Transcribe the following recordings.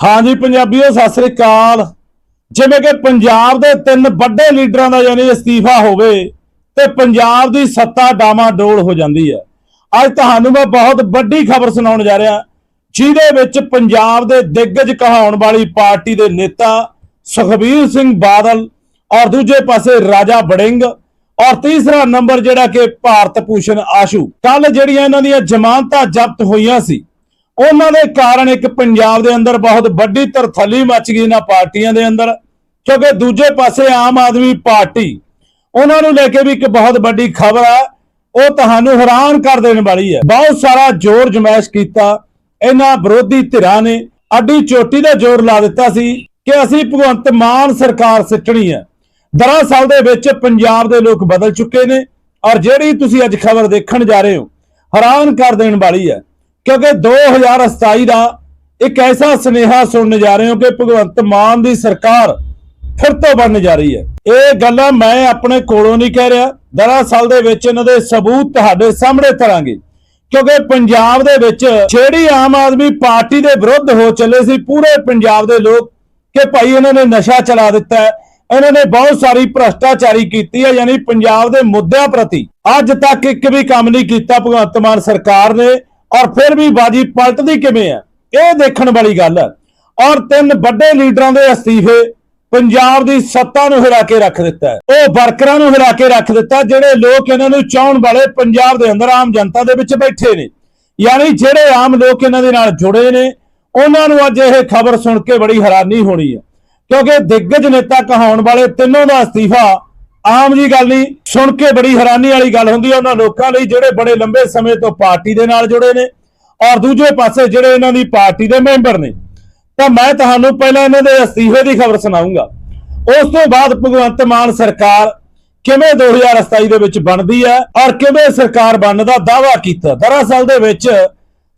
ਹਾਂਜੀ, ਪੰਜਾਬੀਓ, ਸਤਿ ਸ੍ਰੀ ਅਕਾਲ। ਜਿਵੇਂ ਕਿ ਪੰਜਾਬ ਦੇ ਤਿੰਨ ਵੱਡੇ ਲੀਡਰਾਂ ਦਾ ਯਾਨੀ ਅਸਤੀਫਾ ਹੋਵੇ ਤੇ ਪੰਜਾਬ ਦੀ ਸੱਤਾ ਡਾਮਾ ਡੋਲ ਹੋ ਜਾਂਦੀ ਹੈ। ਅੱਜ ਤੁਹਾਨੂੰ ਮੈਂ ਬਹੁਤ ਵੱਡੀ ਖਬਰ ਸੁਣਾਉਣ ਜਾ ਰਿਹਾ, ਜਿਹਦੇ ਵਿੱਚ ਪੰਜਾਬ ਦੇ ਦਿੱਗਜ ਕਹਾਉਣ ਵਾਲੀ ਪਾਰਟੀ ਦੇ ਨੇਤਾ ਸੁਖਬੀਰ ਸਿੰਘ ਬਾਦਲ ਔਰ ਦੂਜੇ ਪਾਸੇ ਰਾਜਾ ਬੜਿੰਗ ਔਰ ਤੀਸਰਾ ਨੰਬਰ ਜਿਹੜਾ ਕਿ ਭਾਰਤ ਭੂਸ਼ਣ ਆਸ਼ੂ। ਕੱਲ ਜਿਹੜੀਆਂ ਇਹਨਾਂ ਦੀਆਂ ਜ਼ਮਾਨਤਾਂ ਜ਼ਬਤ ਹੋਈਆਂ ਸੀ ਉਹਨਾਂ ਦੇ ਕਾਰਨ ਇੱਕ ਪੰਜਾਬ ਦੇ ਅੰਦਰ ਬਹੁਤ ਵੱਡੀ ਤਰਥੱਲੀ ਮੱਚ ਗਈ ਇਹਨਾਂ ਪਾਰਟੀਆਂ ਦੇ ਅੰਦਰ, ਕਿਉਂਕਿ ਦੂਜੇ ਪਾਸੇ ਆਮ ਆਦਮੀ ਪਾਰਟੀ, ਉਹਨਾਂ ਨੂੰ ਲੈ ਕੇ ਵੀ ਇੱਕ ਬਹੁਤ ਵੱਡੀ ਖਬਰ ਹੈ ਉਹ ਤੁਹਾਨੂੰ ਹੈਰਾਨ ਕਰ ਦੇਣ ਵਾਲੀ ਹੈ। ਬਹੁਤ ਸਾਰਾ ਜ਼ੋਰ ਜਮੈਸ਼ ਕੀਤਾ, ਇਹਨਾਂ ਵਿਰੋਧੀ ਧਿਰਾਂ ਨੇ, ਅੱਡੀ ਚੋਟੀ ਦਾ ਜ਼ੋਰ ਲਾ ਦਿੱਤਾ ਸੀ ਕਿ ਅਸੀਂ ਭਗਵੰਤ ਮਾਨ ਸਰਕਾਰ ਸਿੱਟਣੀ ਹੈ। ਦਰਅਸਲ ਦੇ ਵਿੱਚ ਪੰਜਾਬ ਦੇ ਲੋਕ ਬਦਲ ਚੁੱਕੇ ਨੇ, ਔਰ ਜਿਹੜੀ ਤੁਸੀਂ ਅੱਜ ਖਬਰ ਦੇਖਣ ਜਾ ਰਹੇ ਹੋ, ਹੈਰਾਨ ਕਰ ਦੇਣ ਵਾਲੀ ਹੈ। ਕਿਉਂਕਿ 2027 ਦਾ ਇੱਕ ਐਸਾ ਸੁਨੇਹਾ ਸੁਣਨ ਜਾ ਰਹੇ ਹੋ ਕਿ ਭਗਵੰਤ ਮਾਨ ਦੀ ਸਰਕਾਰ ਫਿਰ ਤੋਂ ਬਣਨ ਜਾ ਰਹੀ ਹੈ। ਇਹ ਗੱਲਾਂ ਮੈਂ ਆਪਣੇ ਕੋਲੋਂ ਨਹੀਂ ਕਹਿ ਰਿਹਾ। ਦਰਅਸਲ ਦੇ ਵਿੱਚ ਇਹਨਾਂ ਦੇ ਸਬੂਤ ਤੁਹਾਡੇ ਸਾਹਮਣੇ ਧਰਾਂਗੇ ਕਿਉਂਕਿ ਪੰਜਾਬ ਦੇ ਵਿੱਚ ਜਿਹੜੀ ਆਮ ਆਦਮੀ ਪਾਰਟੀ ਦੇ ਵਿਰੁੱਧ ਹੋ ਚੱਲੇ ਸੀ, ਪੂਰੇ ਪੰਜਾਬ ਦੇ ਲੋਕ ਕਿ ਭਾਈ ਇਹਨਾਂ ਨੇ ਨਸ਼ਾ ਚਲਾ ਦਿੱਤਾ ਹੈ। ਇਹਨਾਂ ਨੇ ਬਹੁਤ ਸਾਰੀ ਭ੍ਰਸ਼ਟਾਚਾਰੀ ਕੀਤੀ ਹੈ, ਯਾਨੀ ਪੰਜਾਬ ਦੇ ਮੁੱਦਿਆਂ ਪ੍ਰਤੀ ਅੱਜ ਤੱਕ ਇੱਕ ਵੀ ਕੰਮ ਨਹੀਂ ਕੀਤਾ ਭਗਵੰਤ ਮਾਨ ਸਰਕਾਰ ਨੇ। ਔਰ ਫਿਰ ਵੀ ਬਾਜੀ ਪਲਟਦੀ ਕਿਵੇਂ ਹੈ? ਇਹ ਦੇਖਣ ਵਾਲੀ ਗੱਲ ਹੈ। ਔਰ ਤਿੰਨ ਵੱਡੇ ਲੀਡਰਾਂ ਦੇ ਅਸਤੀਫੇ ਪੰਜਾਬ ਦੀ ਸੱਤਾ ਨੂੰ ਹਿਲਾ ਕੇ ਰੱਖ ਦਿੱਤਾ ਉਹ ਵਰਕਰਾਂ ਨੂੰ ਹਿਲਾ ਕੇ ਰੱਖ ਦਿੱਤਾ, ਜਿਹੜੇ ਲੋਕ ਇਹਨਾਂ ਨੂੰ ਚਾਹਣ ਵਾਲੇ ਪੰਜਾਬ ਦੇ ਅੰਦਰ ਆਮ ਜਨਤਾ ਦੇ ਵਿੱਚ ਬੈਠੇ ਨੇ। ਯਾਨੀ ਜਿਹੜੇ ਆਮ ਲੋਕ ਇਹਨਾਂ ਦੇ ਨਾਲ ਜੁੜੇ ਨੇ, ਉਹਨਾਂ ਨੂੰ ਅੱਜ ਇਹ ਖਬਰ ਸੁਣ ਕੇ ਬੜੀ ਹੈਰਾਨੀ ਹੋਣੀ ਹੈ। ਕਿਉਂਕਿ ਦਿੱਗਜ ਨੇਤਾ ਕਹਾਉਣ ਵਾਲੇ ਤਿੰਨੋਂ ਦਾ ਅਸਤੀਫਾ ਆਮ ਜੀ ਗੱਲ ਨਹੀਂ, ਸੁਣ ਕੇ ਬੜੀ ਹੈਰਾਨੀ ਵਾਲੀ ਗੱਲ ਹੁੰਦੀ ਹੈ ਉਹਨਾਂ ਲੋਕਾਂ ਲਈ, ਜਿਹੜੇ ਬੜੇ ਲੰਬੇ ਸਮੇਂ ਤੋਂ ਪਾਰਟੀ ਦੇ ਨਾਲ ਜੁੜੇ ਨੇ ਔਰ ਦੂਜੇ ਪਾਸੇ ਜਿਹੜੇ ਇਹਨਾਂ ਦੀ ਪਾਰਟੀ ਦੇ ਮੈਂਬਰ ਨੇ। ਤਾਂ ਮੈਂ ਤੁਹਾਨੂੰ ਪਹਿਲਾਂ ਇਹਨਾਂ ਦੇ ਅਸਤੀਫੇ ਦੀ ਖਬਰ ਸੁਣਾਉਂਗਾ। ਉਸ ਤੋਂ ਬਾਅਦ ਭਗਵੰਤ ਮਾਨ ਸਰਕਾਰ ਕਿਵੇਂ 2027 ਦੇ ਵਿੱਚ ਬਣਦੀ ਹੈ ਔਰ ਕਿਵੇਂ ਸਰਕਾਰ ਬਣਨ ਦਾ ਦਾਅਵਾ ਕੀਤਾ। ਦਰਅਸਲ ਦੇ ਵਿੱਚ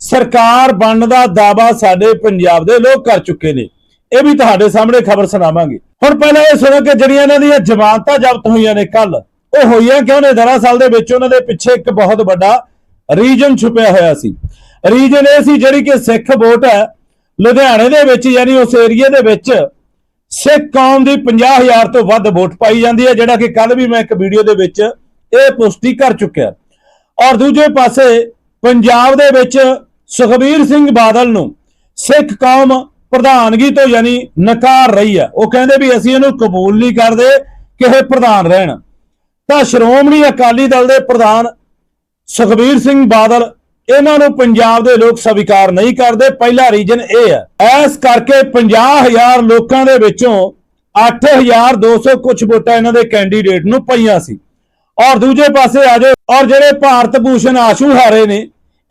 ਸਰਕਾਰ ਬਣਨ ਦਾ ਦਾਅਵਾ ਸਾਡੇ ਪੰਜਾਬ ਦੇ ਲੋਕ ਕਰ ਚੁੱਕੇ ਨੇ। ਇਹ ਵੀ ਤੁਹਾਡੇ ਸਾਹਮਣੇ ਖਬਰ ਸੁਣਾਵਾਂਗੇ। ਹੁਣ ਪਹਿਲਾਂ ਇਹ ਸੁਣੋ ਕਿ ਜਿਹੜੀਆਂ ਇਹਨਾਂ ਦੀਆਂ ਜ਼ਮਾਨਤਾਂ ਜ਼ਬਤ ਹੋਈਆਂ ਨੇ ਕੱਲ ਉਹ ਹੋਈਆਂ ਕਿਉਂ ਨੇ? ਦਰਅਸਲ ਦੇ ਵਿੱਚ ਉਹਨਾਂ ਦੇ ਪਿੱਛੇ ਇੱਕ ਬਹੁਤ ਵੱਡਾ ਰੀਜਨ ਛੁਪਿਆ ਹੋਇਆ ਸੀ। ਰੀਜਨ ਇਹ ਸੀ ਜਿਹੜੀ ਕਿ ਸਿੱਖ ਵੋਟ ਹੈ, ਲੁਧਿਆਣੇ ਦੇ ਵਿੱਚ, ਯਾਨੀ ਉਸ ਏਰੀਏ ਦੇ ਵਿੱਚ ਸਿੱਖ ਕੌਮ ਦੀ 50000 ਤੋਂ ਵੱਧ ਵੋਟ ਪਾਈ ਜਾਂਦੀ ਹੈ, ਜਿਹੜਾ ਕਿ ਕੱਲ ਵੀ ਮੈਂ ਇੱਕ ਵੀਡੀਓ ਦੇ ਵਿੱਚ ਇਹ ਪੁਸ਼ਟੀ ਕਰ ਚੁੱਕਿਆ। ਔਰ ਦੂਜੇ ਪਾਸੇ ਪੰਜਾਬ ਦੇ ਵਿੱਚ ਸੁਖਬੀਰ ਸਿੰਘ ਬਾਦਲ ਨੂੰ ਸਿੱਖ ਕੌਮ ਪ੍ਰਧਾਨਗੀ ਤੋਂ ਯਾਨੀ ਨਕਾਰ ਰਹੀ ਹੈ। ਉਹ ਕਹਿੰਦੇ ਵੀ ਅਸੀਂ ਇਹਨੂੰ ਕਬੂਲ ਨਹੀਂ ਕਰਦੇ ਕਿ ਇਹ ਪ੍ਰਧਾਨ ਰਹਿਣ। ਤਾਂ ਸ਼੍ਰੋਮਣੀ ਅਕਾਲੀ ਦਲ ਦੇ ਪ੍ਰਧਾਨ ਸੁਖਬੀਰ ਸਿੰਘ ਬਾਦਲ ਇਹਨਾਂ ਨੂੰ ਪੰਜਾਬ ਦੇ ਲੋਕ ਸਵੀਕਾਰ ਨਹੀਂ ਕਰਦੇ। ਪਹਿਲਾ ਰੀਜਨ ਇਹ ਹੈ। ਐਸ ਕਰਕੇ 50000 ਲੋਕਾਂ ਦੇ ਵਿੱਚੋਂ 8200 ਕੁਝ ਵੋਟਾਂ ਇਹਨਾਂ ਦੇ ਕੈਂਡੀਡੇਟ ਨੂੰ ਪਈਆਂ ਸੀ। ਔਰ ਦੂਜੇ ਪਾਸੇ ਆ ਜਾਓ, ਔਰ ਜਿਹੜੇ ਭਾਰਤ ਭੂਸ਼ਣ ਆਸ਼ੂ ਹਾਰੇ ਨੇ,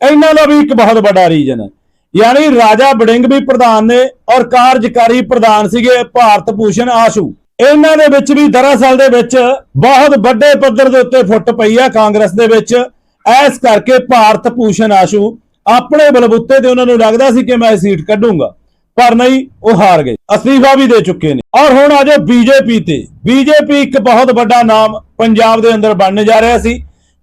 ਇਹਨਾਂ ਦਾ ਵੀ ਇੱਕ ਬਹੁਤ ਵੱਡਾ ਰੀਜਨ ਹੈ। ਯਾਨੀ ਰਾਜਾ ਬੜਿੰਗ ਵੀ ਪ੍ਰਧਾਨ ਨੇ ਔਰ ਕਾਰਜਕਾਰੀ ਪ੍ਰਧਾਨ ਸੀਗੇ ਭਾਰਤ ਭੂਸ਼ਣ ਆਸ਼ੂ। ਇਹਨਾਂ ਦੇ ਵਿੱਚ ਵੀ ਦਰਅਸਲ ਦੇ ਵਿੱਚ ਬਹੁਤ ਵੱਡੇ ਪੱਧਰ ਦੇ ਉੱਤੇ ਫੁੱਟ ਪਈ ਆ ਕਾਂਗਰਸ ਦੇ ਵਿੱਚ। ਐਸ ਕਰਕੇ ਭਾਰਤ ਭੂਸ਼ਣ ਆਸ਼ੂ ਆਪਣੇ ਬਲਬੁੱਤੇ ਤੇ ਉਹਨਾਂ ਨੂੰ ਲੱਗਦਾ ਸੀ ਕਿ ਮੈਂ ਸੀਟ ਕੱਢੂੰਗਾ, ਪਰ ਨਹੀਂ, ਉਹ ਹਾਰ ਗਏ। ਅਸਤੀਫਾ ਵੀ ਦੇ ਚੁੱਕੇ ਨੇ। ਔਰ ਹੁਣ ਆ ਜਾਓ ਬੀਜੇਪੀ ਤੇ। ਬੀਜੇਪੀ ਇੱਕ ਬਹੁਤ ਵੱਡਾ ਨਾਮ ਪੰਜਾਬ ਦੇ ਅੰਦਰ ਬਣਨ ਜਾ ਰਿਹਾ ਸੀ,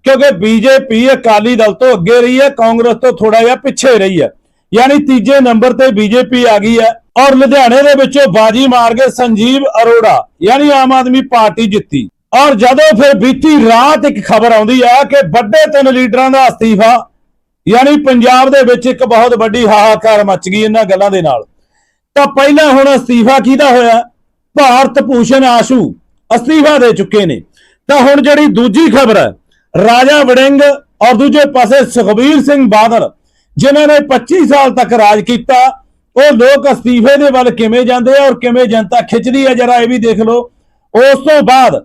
ਕਿਉਂਕਿ ਬੀਜੇਪੀ ਅਕਾਲੀ ਦਲ ਤੋਂ ਅੱਗੇ ਰਹੀ ਹੈ, ਕਾਂਗਰਸ ਤੋਂ ਥੋੜਾ ਜਿਹਾ ਪਿੱਛੇ ਰਹੀ ਹੈ। ਯਾਨੀ ਤੀਜੇ ਨੰਬਰ ਤੇ ਬੀਜੇਪੀ ਆ ਗਈ ਹੈ ਔਰ ਲੁਧਿਆਣੇ ਦੇ ਵਿੱਚੋਂ ਬਾਜੀ ਮਾਰ ਕੇ ਸੰਜੀਵ ਅਰੋੜਾ, ਯਾਨੀ ਆਮ ਆਦਮੀ ਪਾਰਟੀ ਜਿੱਤੀ। ਔਰ ਜਦੋਂ ਫਿਰ ਬੀਤੀ ਰਾਤ ਇੱਕ ਖਬਰ ਆਉਂਦੀ ਆ ਕਿ ਵੱਡੇ ਤਿੰਨ ਲੀਡਰਾਂ ਦਾ ਅਸਤੀਫਾ, ਯਾਨੀ ਪੰਜਾਬ ਦੇ ਵਿੱਚ ਇੱਕ ਬਹੁਤ ਵੱਡੀ ਹਾਹਾਕਾਰ ਮਚ ਗਈ ਇਹਨਾਂ ਗੱਲਾਂ ਦੇ ਨਾਲ। ਤਾਂ ਪਹਿਲਾਂ ਹੁਣ ਅਸਤੀਫਾ ਕਿਹਦਾ ਹੋਇਆ? ਭਾਰਤ ਭੂਸ਼ਣ ਆਸ਼ੂ ਅਸਤੀਫਾ ਦੇ ਚੁੱਕੇ ਨੇ। ਤਾਂ ਹੁਣ ਜਿਹੜੀ ਦੂਜੀ ਖਬਰ ਹੈ, ਰਾਜਾ ਵੜਿੰਗ ਔਰ ਦੂਜੇ ਪਾਸੇ ਸੁਖਬੀਰ ਸਿੰਘ ਬਾਦਲ ਜਿਨ੍ਹਾਂ ਨੇ 25 ਸਾਲ ਤੱਕ ਰਾਜ ਕੀਤਾ, ਉਹ ਲੋਕ ਅਸਤੀਫੇ ਦੇ ਵੱਲ ਕਿਵੇਂ ਜਾਂਦੇ ਆ ਔਰ ਕਿਵੇਂ ਜਨਤਾ ਖਿੱਚਦੀ ਹੈ ਜਰਾ ਇਹ ਵੀ ਦੇਖ ਲਓ। ਉਸ ਤੋਂ ਬਾਅਦ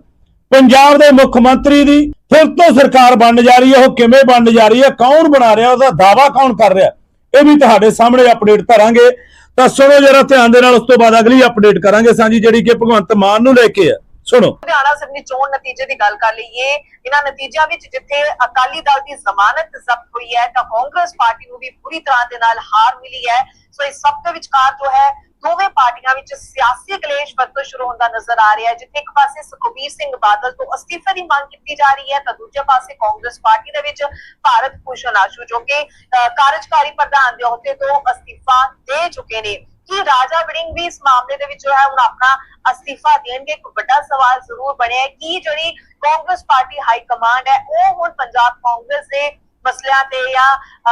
ਪੰਜਾਬ ਦੇ ਮੁੱਖ ਮੰਤਰੀ ਦੀ ਫਿਰ ਤੋਂ ਸਰਕਾਰ ਬਣਨ ਜਾ ਰਹੀ ਹੈ ਉਹ ਕਿਵੇਂ ਬਣਨ ਜਾ ਰਹੀ ਹੈ ਕੌਣ ਬਣਾ ਰਿਹਾ? ਉਹਦਾ ਦਾਵਾ ਕੌਣ ਕਰ ਰਿਹਾ? ਇਹ ਵੀ ਤੁਹਾਡੇ ਸਾਹਮਣੇ ਅਪਡੇਟ ਧਰਾਂਗੇ। ਤਾਂ ਸੁਣੋ ਜਰਾ ਧਿਆਨ ਦੇ ਨਾਲ, ਉਸ ਤੋਂ ਬਾਅਦ ਅਗਲੀ ਅਪਡੇਟ ਕਰਾਂਗੇ ਸਾਂਝੀ, ਜਿਹੜੀ ਕਿ ਭਗਵੰਤ ਮਾਨ ਨੂੰ ਲੈ ਕੇ ਹੈ ਸੁਣੋ। ਲੁਧਿਆਣਾ ਅਸੈਂਬਲੀ ਚੋਣ ਨਤੀਜੇ ਦੀ ਗੱਲ ਕਰ ਲਈਏ, ਇਹਨਾਂ ਨਤੀਜਿਆਂ ਵਿੱਚ ਜਿੱਥੇ ਅਕਾਲੀ ਦਲ ਦੀ ਜ਼ਮਾਨਤ ਜ਼ਬਤ ਹੋਈ ਹੈ, ਤਾਂ ਕਾਂਗਰਸ ਪਾਰਟੀ ਨੂੰ ਵੀ ਪੂਰੀ ਤਰ੍ਹਾਂ ਦੇ ਨਾਲ ਹਾਰ ਮਿਲੀ ਹੈ। ਸੋ ਇਸ ਸਭ ਦੇ ਵਿਚਕਾਰ ਜੋ ਹੈ, ਦੋਵੇਂ ਪਾਰਟੀਆਂ ਵਿੱਚ ਸਿਆਸੀ ਕਲੇਸ਼ ਵੱਧੋ ਸ਼ੁਰੂ ਹੁੰਦਾ ਨਜ਼ਰ ਆ ਰਿਹਾ ਹੈ, ਜਿੱਥੇ ਇੱਕ ਪਾਸੇ ਸੁਖਬੀਰ ਸਿੰਘ ਬਾਦਲ ਤੋਂ ਅਸਤੀਫੇ ਦੀ ਮੰਗ ਕੀਤੀ ਜਾ ਰਹੀ ਹੈ, ਤਾਂ ਦੂਜੇ ਪਾਸੇ ਕਾਂਗਰਸ ਪਾਰਟੀ ਦੇ ਵਿੱਚ ਭਾਰਤ ਭੂਸ਼ਣ ਆਸ਼ੂ ਜੋ ਕਿ ਕਾਰਜਕਾਰੀ ਪ੍ਰਧਾਨ ਦੇ ਅਹੁਦੇ ਤੋਂ ਅਸਤੀਫਾ ਦੇ ਚੁੱਕੇ ਨੇ। ਕਿ ਰਾਜਾ ਵੜਿੰਗ ਵੀ ਇਸ ਮਾਮਲੇ ਦੇ ਵਿੱਚ ਜੋ ਹੈ ਹੁਣ ਆਪਣਾ ਅਸਤੀਫਾ ਦੇਣਗੇ। ਇੱਕ ਵੱਡਾ ਸਵਾਲ ਜ਼ਰੂਰ ਬਣਿਆ ਕਿ ਜਿਹੜੀ ਕਾਂਗਰਸ ਪਾਰਟੀ ਹਾਈ ਕਮਾਂਡ ਹੈ, ਉਹ ਹੁਣ ਪੰਜਾਬ ਕਾਂਗਰਸ ਦੇ ਮਸਲਿਆਂ ਤੇ ਜਾਂ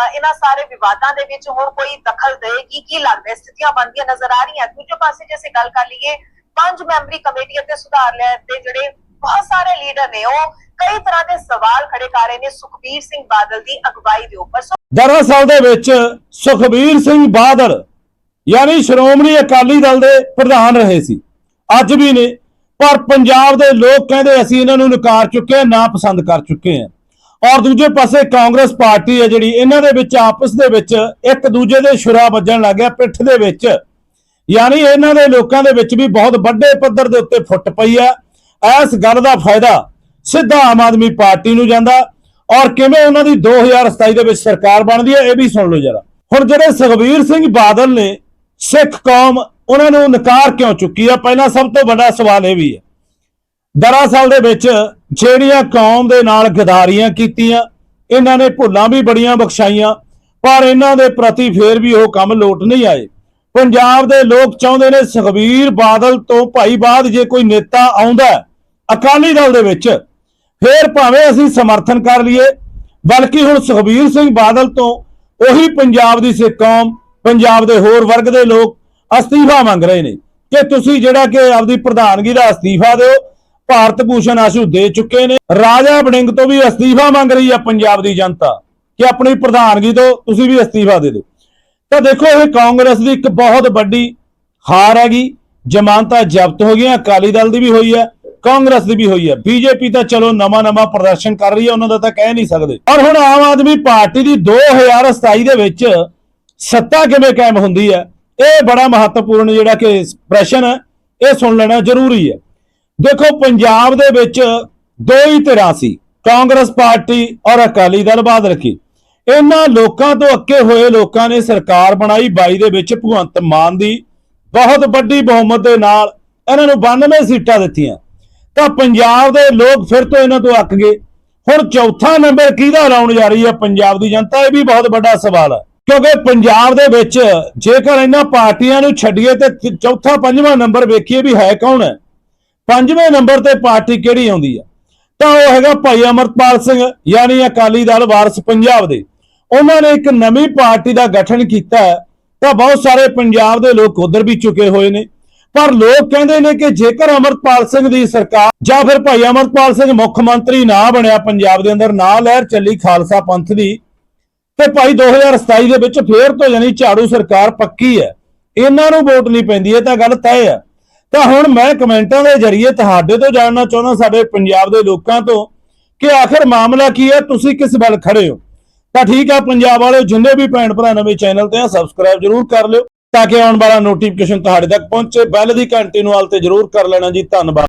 ਇਹਨਾਂ ਸਾਰੇ ਵਿਵਾਦਾਂ ਦੇ ਵਿੱਚ ਹੁਣ ਕੋਈ ਦਖਲ ਦੇਗੀ ਕੀ ਲੱਗਦਾ ਸਥਿਤੀਆਂ ਬਣਦੀਆਂ ਨਜ਼ਰ ਆ ਰਹੀਆਂ। ਦੂਜੇ ਪਾਸੇ ਜੇ ਅਸੀਂ ਗੱਲ ਕਰ ਲਈਏ, ਪੰਜ ਮੈਂਬਰੀ ਕਮੇਟੀ ਅਤੇ ਸੁਧਾਰ ਲੈ ਤੇ ਜਿਹੜੇ ਬਹੁਤ ਸਾਰੇ ਲੀਡਰ ਨੇ, ਉਹ ਕਈ ਤਰ੍ਹਾਂ ਦੇ ਸਵਾਲ ਖੜੇ ਕਰ ਰਹੇ ਨੇ ਸੁਖਬੀਰ ਸਿੰਘ ਬਾਦਲ ਦੀ ਅਗਵਾਈ ਦੇ ਉੱਪਰ। ਦਰਅਸਲ ਦੇ ਵਿੱਚ ਸੁਖਬੀਰ ਸਿੰਘ ਬਾਦਲ ਯਾਨੀ ਸ਼੍ਰੋਮਣੀ ਅਕਾਲੀ ਦਲ ਦੇ ਪ੍ਰਧਾਨ ਰਹੇ ਸੀ। ਅੱਜ ਵੀ ਨੇ, ਪਰ ਪੰਜਾਬ ਦੇ ਲੋਕ ਕਹਿੰਦੇ ਅਸੀਂ ਇਹਨਾਂ ਨੂੰ ਨਕਾਰ ਚੁੱਕੇ ਹਾਂ, ਨਾ ਪਸੰਦ ਕਰ ਚੁੱਕੇ ਹਾਂ। ਔਰ ਦੂਜੇ ਪਾਸੇ ਕਾਂਗਰਸ ਪਾਰਟੀ ਹੈ ਜਿਹੜੀ, ਇਹਨਾਂ ਦੇ ਵਿੱਚ, ਆਪਸ ਦੇ ਵਿੱਚ ਇੱਕ ਦੂਜੇ ਦੇ ਸ਼ੁਰਾ ਵੱਜਣ ਲੱਗ ਗਿਆ ਪਿੱਠ ਦੇ ਵਿੱਚ। ਯਾਨੀ ਇਹਨਾਂ ਦੇ ਲੋਕਾਂ ਦੇ ਵਿੱਚ ਵੀ ਬਹੁਤ ਵੱਡੇ ਪੱਧਰ ਦੇ ਉੱਤੇ ਫੁੱਟ ਪਈ ਹੈ। ਇਸ ਗੱਲ ਦਾ ਫਾਇਦਾ ਸਿੱਧਾ ਆਮ ਆਦਮੀ ਪਾਰਟੀ ਨੂੰ ਜਾਂਦਾ। ਔਰ ਕਿਵੇਂ ਉਹਨਾਂ ਦੀ 2027 ਦੇ ਵਿੱਚ ਸਰਕਾਰ ਬਣਦੀ ਹੈ, ਇਹ ਵੀ ਸੁਣ ਲਓ ਜਰਾ। ਹੁਣ ਜਿਹੜੇ ਸੁਖਬੀਰ ਸਿੰਘ ਬਾਦਲ ਨੇ ਸਿੱਖ ਕੌਮ ਉਹਨਾਂ ਨੂੰ ਨਕਾਰ ਕਿਉਂ ਚੁੱਕੀ ਆ? ਪਹਿਲਾਂ ਸਭ ਤੋਂ ਵੱਡਾ ਸਵਾਲ ਇਹ ਵੀ ਹੈ। ਦਰਅਸਲ ਦੇ ਵਿੱਚ ਜਿਹੜੀਆਂ ਕੌਮ ਦੇ ਨਾਲ ਗਦਾਰੀਆਂ ਕੀਤੀਆਂ, ਇਹਨਾਂ ਨੇ ਭੁੱਲਾਂ ਵੀ ਬੜੀਆਂ ਬਖਸ਼ਾਈਆਂ, ਪਰ ਇਹਨਾਂ ਦੇ ਪ੍ਰਤੀ ਫੇਰ ਵੀ ਉਹ ਕੰਮ ਲੋਟ ਨਹੀਂ ਆਏ। ਪੰਜਾਬ ਦੇ ਲੋਕ ਚਾਹੁੰਦੇ ਨੇ ਸੁਖਬੀਰ ਬਾਦਲ ਤੋਂ ਭਾਈ ਬਾਅਦ ਜੇ ਕੋਈ ਨੇਤਾ ਆਉਂਦਾ ਅਕਾਲੀ ਦਲ ਦੇ ਵਿੱਚ, ਫੇਰ ਭਾਵੇਂ ਅਸੀਂ ਸਮਰਥਨ ਕਰ ਲਈਏ, ਬਲਕਿ ਹੁਣ ਸੁਖਬੀਰ ਸਿੰਘ ਬਾਦਲ ਤੋਂ ਉਹੀ ਪੰਜਾਬ ਦੀ ਸਿੱਖ ਕੌਮ ਪੰਜਾਬ ਦੇ ਹੋਰ ਵਰਗ ਦੇ ਲੋਕ ਅਸਤੀਫਾ ਮੰਗ ਰਹੇ ਨੇ ਕਿ ਤੁਸੀਂ ਜਿਹੜਾ ਕਿ ਆਪਦੀ ਪ੍ਰਧਾਨਗੀ ਦਾ ਅਸਤੀਫਾ ਦਿਓ, ਭਾਰਤ ਭੂਸ਼ਣ ਆਸ਼ੂ ਦੇ ਚੁੱਕੇ ਨੇ। ਰਾਜਾ ਵੜਿੰਗ ਤੋਂ ਵੀ ਅਸਤੀਫਾ ਮੰਗ ਰਹੀ ਹੈ ਪੰਜਾਬ ਦੀ ਜਨਤਾ ਕਿ ਆਪਣੀ ਪ੍ਰਧਾਨਗੀ ਤੋਂ ਤੁਸੀਂ ਵੀ ਅਸਤੀਫਾ ਦੇ ਦਿਓ। ਤਾਂ ਦੇਖੋ, ਇਹ ਕਾਂਗਰਸ ਦੀ ਇੱਕ ਬਹੁਤ ਵੱਡੀ ਹਾਰ ਹੈਗੀ। ਜ਼ਮਾਨਤਾਂ ਜ਼ਬਤ ਹੋ ਗਈਆਂ, ਅਕਾਲੀ ਦਲ ਦੀ ਵੀ ਹੋਈ ਹੈ, ਕਾਂਗਰਸ ਦੀ ਵੀ ਹੋਈ ਹੈ। ਬੀਜੇਪੀ ਤਾਂ ਚਲੋ ਨਵਾਂ ਨਵਾਂ ਪ੍ਰਦਰਸ਼ਨ ਕਰ ਰਹੀ ਹੈ, ਉਹਨਾਂ ਦਾ ਤਾਂ ਕਹਿ ਨਹੀਂ ਸਕਦੇ। ਔਰ ਹੁਣ ਆਮ ਆਦਮੀ ਪਾਰਟੀ ਦੀ 2027 ਦੇ ਵਿੱਚ ਸੱਤਾ ਕਿਵੇਂ ਕਾਇਮ ਹੁੰਦੀ ਹੈ? ਇਹ ਬੜਾ ਮਹੱਤਵਪੂਰਨ ਜਿਹੜਾ ਕਿ ਪ੍ਰਸ਼ਨ ਹੈ, ਇਹ ਸੁਣ ਲੈਣਾ ਜ਼ਰੂਰੀ ਹੈ। ਦੇਖੋ, ਪੰਜਾਬ ਦੇ ਵਿੱਚ ਦੋ ਹੀ ਧਿਰਾਂ ਸੀ, ਕਾਂਗਰਸ ਪਾਰਟੀ ਔਰ ਅਕਾਲੀ ਦਲ ਬਾਦ ਰੱਖੀ। ਇਹਨਾਂ ਲੋਕਾਂ ਤੋਂ ਅੱਕੇ ਹੋਏ ਲੋਕਾਂ ਨੇ ਸਰਕਾਰ ਬਣਾਈ 22 ਦੇ ਵਿੱਚ ਭਗਵੰਤ ਮਾਨ ਦੀ। ਬਹੁਤ ਵੱਡੀ ਬਹੁਮਤ ਦੇ ਨਾਲ ਇਹਨਾਂ ਨੂੰ 92 ਸੀਟਾਂ ਦਿੱਤੀਆਂ। ਤਾਂ ਪੰਜਾਬ ਦੇ ਲੋਕ ਫਿਰ ਤੋਂ ਇਹਨਾਂ ਤੋਂ ਅੱਕ ਗਏ। ਹੁਣ ਚੌਥਾ ਨੰਬਰ ਕਿਹਦਾ ਲਾਉਣ ਜਾ ਰਹੀ ਹੈ ਪੰਜਾਬ ਦੀ ਜਨਤਾ? ਇਹ ਵੀ ਬਹੁਤ ਵੱਡਾ ਸਵਾਲ ਹੈ। ਕਿਉਂਕਿ ਪੰਜਾਬ ਦੇ ਵਿੱਚ ਜੇਕਰ ਇਹਨਾਂ ਪਾਰਟੀਆਂ ਨੂੰ ਛੱਡੀਏ ਤੇ ਚੌਥਾ, ਪੰਜਵਾਂ ਨੰਬਰ ਵੇਖੀਏ ਵੀ ਹੈ ਕੌਣ ਹੈ। ਪੰਜਵੇਂ ਨੰਬਰ ਤੇ ਪਾਰਟੀ ਕਿਹੜੀ ਆਉਂਦੀ ਹੈ? ਤਾਂ ਉਹ ਹੈਗਾ ਭਾਈ ਅਮਰਪਾਲ ਸਿੰਘ, ਯਾਨੀ ਅਕਾਲੀ ਦਲ ਵਾਰਸ ਪੰਜਾਬ ਦੇ। ਉਹਨਾਂ ਨੇ ਇੱਕ ਨਵੀਂ ਪਾਰਟੀ ਦਾ ਗਠਨ ਕੀਤਾ ਤਾਂ ਬਹੁਤ ਸਾਰੇ ਪੰਜਾਬ ਦੇ ਲੋਕ ਉਧਰ ਵੀ ਚੁਕੇ ਹੋਏ ਨੇ। ਪਰ ਲੋਕ ਕਹਿੰਦੇ ਨੇ ਕਿ ਜੇਕਰ ਅਮਰਪਾਲ ਸਿੰਘ ਦੀ ਸਰਕਾਰ ਜਾਂ ਫਿਰ ਭਾਈ ਅਮਰਪਾਲ ਸਿੰਘ ਮੁੱਖ ਮੰਤਰੀ ਨਾ ਬਣਿਆ, ਪੰਜਾਬ ਦੇ ਅੰਦਰ ਨਾ ਲਹਿਰ ਚੱਲੀ, ਖਾਲਸਾ ਪੰਥ ਦੀ ਤੇ ਭਾਈ 2027 ਦੇ ਵਿੱਚ ਫੇਰ ਤੋਂ ਯਾਨੀ ਝਾੜੂ ਸਰਕਾਰ ਪੱਕੀ ਹੈ। ਇਹਨਾਂ ਨੂੰ ਵੋਟ ਨਹੀਂ ਪੈਂਦੀ, ਇਹ ਤਾਂ ਗੱਲ ਤੈਅ ਹੈ। ਤਾਂ ਹੁਣ ਮੈਂ ਕਮੈਂਟਾਂ ਦੇ ਜ਼ਰੀਏ ਤੁਹਾਡੇ ਤੋਂ ਜਾਣਨਾ ਚਾਹੁੰਦਾ, ਸਾਡੇ ਪੰਜਾਬ ਦੇ ਲੋਕਾਂ ਤੋਂ, ਕਿ ਆਖਰ ਮਾਮਲਾ ਕੀ ਹੈ, ਤੁਸੀਂ ਕਿਸ ਵੱਲ ਖੜੇ ਹੋ? ਤਾਂ ਠੀਕ ਆ, ਪੰਜਾਬ ਵਾਲਿਓ ਜਿੰਨੇ ਵੀ ਭੈਣ ਭਰਾ ਨਵੇਂ ਚੈਨਲ ਤੇ ਆ ਸਬਸਕ੍ਰਾਈਬ ਜਰੂਰ ਕਰ ਲਿਓ, ਤਾਂ ਕਿ ਆਉਣ ਵਾਲਾ ਨੋਟੀਫਿਕੇਸ਼ਨ ਤੁਹਾਡੇ ਤੱਕ ਪਹੁੰਚੇ। ਬੈਲ ਦੀ ਘੰਟੀ ਨੂੰ ਆਲ ਤੇ ਜਰੂਰ ਕਰ ਲੈਣਾ ਜੀ, ਧੰਨਵਾਦ।